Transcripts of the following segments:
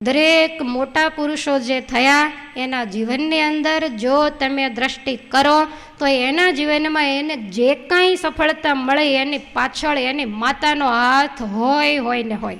દરેક મોટા પુરુષો જે થયા, એના જીવનની અંદર જો તમે દ્રષ્ટિ કરો, તો એના જીવનમાં એને જે કાંઈ સફળતા મળે, એની પાછળ એની માતાનો હાથ હોય હોય ને હોય.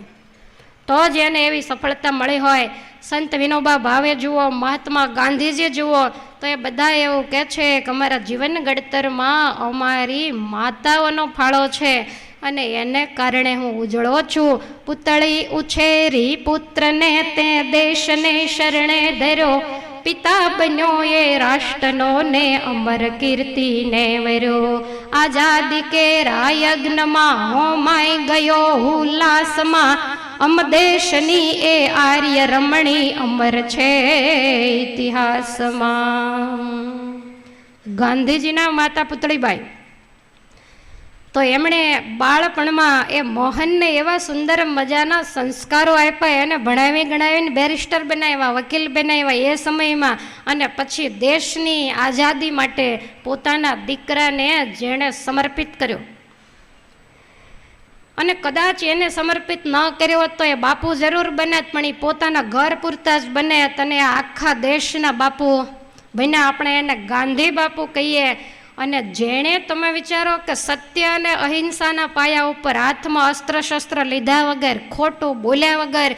તો જ એને એવી સફળતા મળી હોય. સંત વિનોબા ભાવે જુઓ, મહાત્મા ગાંધીજી જુઓ, તો એ બધા એવું કહે છે કે અમારા જીવન ઘડતરમાં અમારી માતાઓનો ફાળો છે. અને એને કારણે હું ઉજળો છું. પુતળી ઉછેરી પુત્રને તે દેશને શરણે ધર્યો. પિતા બન્યો એ રાષ્ટ્રનો ને અમર કીર્તિને વર્યો. આઝાદી કેરા યજ્ઞમાં હોમાઈ ગયો ઉલ્લાસમાં. અમ દેશની એ આર્ય રમણી અમર છે ઇતિહાસમાં. ગાંધીજીના માતા પુતળીબાઈ તો એમણે બાળપણમાં એ મોહનને એવા સુંદર મજાના સંસ્કારો આપ્યા, એને ભણાવી ગણાવીને બેરિસ્ટર બનાવ્યા, વકીલ બનાવ્યા એ સમયમાં. અને પછી દેશની આઝાદી માટે પોતાના દીકરાને જેણે સમર્પિત કર્યો. અને કદાચ એને સમર્પિત ન કર્યો હોત તો એ બાપુ જરૂર બન્યા પણ એ પોતાના ઘર પૂરતા જ બન્યા અને આખા દેશના બાપુ બન્યા આપણે એને ગાંધી બાપુ કહીએ અને જેણે તમે વિચારો કે સત્ય અને અહિંસાના પાયા ઉપર હાથમાં અસ્ત્ર શસ્ત્ર લીધા વગર, ખોટું બોલ્યા વગર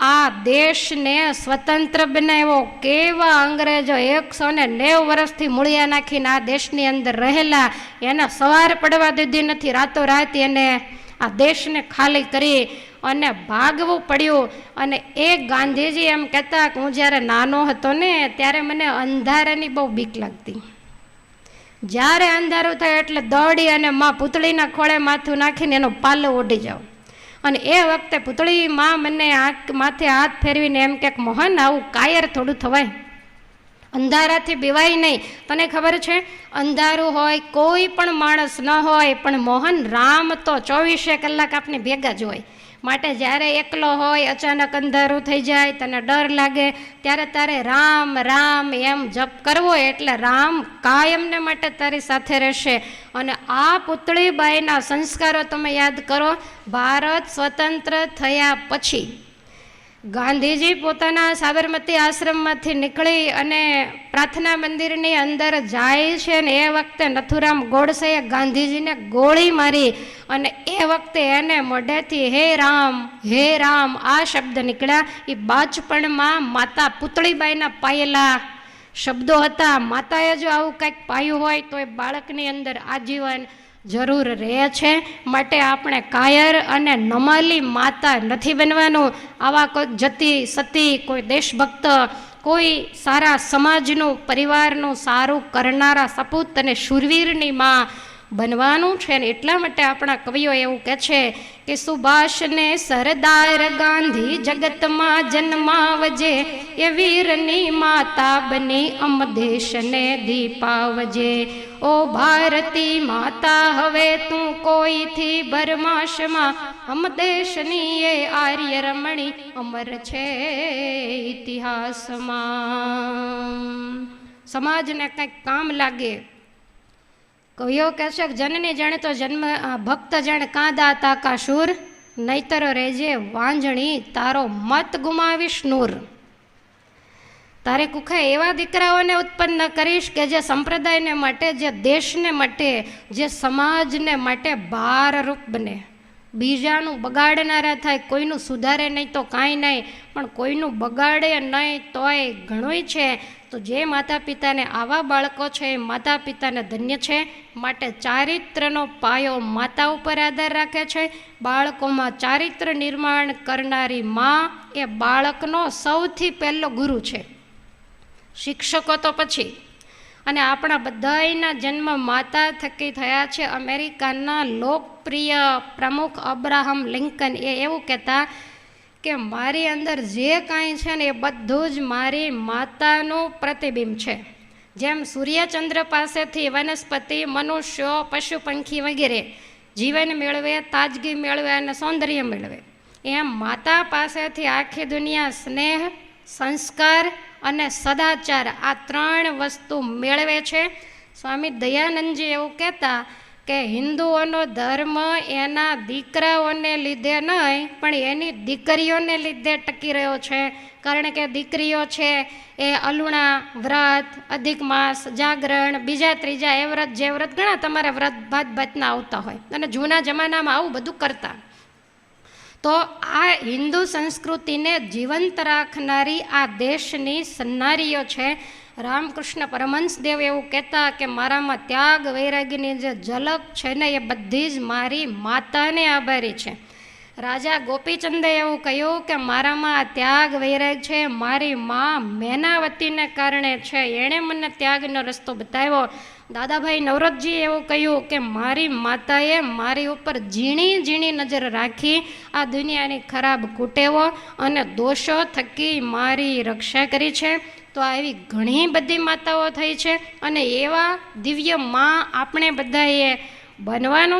આ દેશને સ્વતંત્ર બનાવ્યો. કેવા અંગ્રેજો એકસો ને નેવ વર્ષથી મૂળિયા નાખીને આ દેશની અંદર રહેલા, એને સવાર પડવા દીધી નથી, રાતોરાત એને આ દેશને ખાલી કરી અને ભાગવું પડ્યું. અને એ ગાંધીજી એમ કહેતા કે હું જ્યારે નાનો હતો ને, ત્યારે મને અંધારાની બહુ બીક લાગતી. જ્યારે અંધારું થાય એટલે દોડી અને માં પૂતળીના ખોળે માથું નાખીને એનો પાલો ઓઢી જાઉં અને એ વખતે પૂતળી માં મને આંખ માથે હાથ ફેરવીને એમ કે, મોહન, આવું કાયર થોડું થવાય. અંધારાથી બીવાય નહીં. તને ખબર છે? અંધારું હોય, કોઈ પણ માણસ ન હોય, પણ મોહન રામ તો ચોવીસે કલાક આપને ભેગા જ હોય. માટે જ્યારે એકલો હોય, અચાનક અંધારું થઈ જાય, તને ડર લાગે, ત્યારે તારે રામ રામ એમ જપ કરવો એટલે રામ કાયમને માટે તારી સાથે રહેશે. અને આ પુતળીબાઈના સંસ્કારો તમે યાદ કરો, ભારત સ્વતંત્ર થયા પછી. ગાંધીજી પોતાના સાબરમતી આશ્રમમાંથી નીકળી અને પ્રાર્થના મંદિરની અંદર જાય છે ને એ વખતે નથુરામ ગોડસેએ ગાંધીજીને ગોળી મારી અને એ વખતે એને મોઢેથી હે રામ હે રામ આ શબ્દ નીકળ્યા. એ બાચપણમાં માતા પુતળીબાઈના પાયેલા શબ્દો હતા. માતાએ જો આવું કંઈક પાયું હોય તો એ બાળકની અંદર આજીવન જરૂર રહે છે. માટે આપણે કાયર અને નમાલી માતા નથી બનવાનું. આવા કોઈ જતી, સતી, કોઈ દેશભક્ત, કોઈ સારા સમાજનું, પરિવારનું સારું કરનારા સપૂત અને શુરવીરની માં બનવાનું છે ને એટલા માટે આપણા કવિઓ એવું કહે છે કે સુભાષને સરદાર ગાંધી જગતમાં જન્માવજે, એ વીરની માતા બની અમ દેશને દીપાવજે. ઓ ભારતી માતા, હવે તું કોઈથી ભરમાશમાં? અમ દેશની એ આર્ય રમણી અમર છે ઇતિહાસમાં. સમાજને કંઈક કામ લાગે કવિઓ કહેશે કે જનની જાણે તો જન્મ ભક્ત જાણે કાંદા, તાકા, શૂર, નહીતર રેજે વાંજણી, તારો મત ગુમાવીશ નૂર. તારે કુખે એવા દીકરાઓને ઉત્પન્ન કરીશ કે જે સંપ્રદાયને માટે, જે દેશને માટે, જે સમાજને માટે ભારરૂપ બને. બીજાનું બગાડનારા થાય, કોઈનું સુધારે નહીં તો કાંઈ નહીં, પણ કોઈનું બગાડે નહીં તોય ઘણુંય છે. તો જે માતા પિતાને આવા બાળકો છે, એ માતા પિતાને ધન્ય છે. માટે ચારિત્રનો પાયો માતા ઉપર આધાર રાખે છે. બાળકોમાં ચારિત્ર નિર્માણ કરનારી મા એ બાળકનો સૌથી પહેલો ગુરુ છે. શિક્ષકો તો પછી અને આપણા બધાના જન્મ માતા થકી થયા છે. અમેરિકાના લોકપ્રિય પ્રમુખ અબ્રાહમ લિંકન એ એવું કહેતા કે, મારી અંદર જે કાંઈ છે ને એ બધું જ મારી માતાનું પ્રતિબિંબ છે. જેમ સૂર્યચંદ્ર પાસેથી વનસ્પતિ, મનુષ્યો પશુ પંખી વગેરે જીવન મેળવે, તાજગી મેળવે અને સૌંદર્ય મેળવે. એમ માતા પાસેથી આખી દુનિયા સ્નેહ, સંસ્કાર અને સદાચાર આ ત્રણ વસ્તુ મેળવે છે. સ્વામી દયાનંદજી એવું કહેતા કે હિન્દુઓનો ધર્મ એના દીકરાઓને લીધે નહીં, પણ એની દીકરીઓને લીધે ટકી રહ્યો છે. કારણ કે દીકરીઓ છે એ અલુણા, વ્રત, અધિક માસ, જાગરણ, બીજા ત્રીજા, એ વ્રત, જે વ્રત ઘણા તમારે વ્રત ભાત ભાતના આવતા હોય. અને જૂના જમાનામાં આવું બધું કરતા. તો આ હિન્દુ સંસ્કૃતિને જીવંત રાખનારી આ દેશની સન્નારીઓ છે. રામકૃષ્ણ પરમહંસદેવ એવું કહેતા કે મારામાં ત્યાગ વૈરાગ્યની જે ઝલક છે ને એ બધી જ મારી માતાને આભારી છે. રાજા ગોપીચંદે એવું કહ્યું કે મારામાં આ ત્યાગ વૈરાગ છે, મારી મા મેનાવતીને કારણે છે. એણે મને ત્યાગનો રસ્તો બતાવ્યો. દાદાભાઈ નવરતજી એવું કહ્યું કે મારી માતાએ મારી ઉપર ઝીણી ઝીણી નજર રાખી, આ દુનિયાની ખરાબ કુટેવો અને દોષો થકી મારી રક્ષા કરી છે. તો આવી ઘણી બધી માતાઓ થઈ છે અને એવા દિવ્યમાં આપણે બધાએ બનવાનું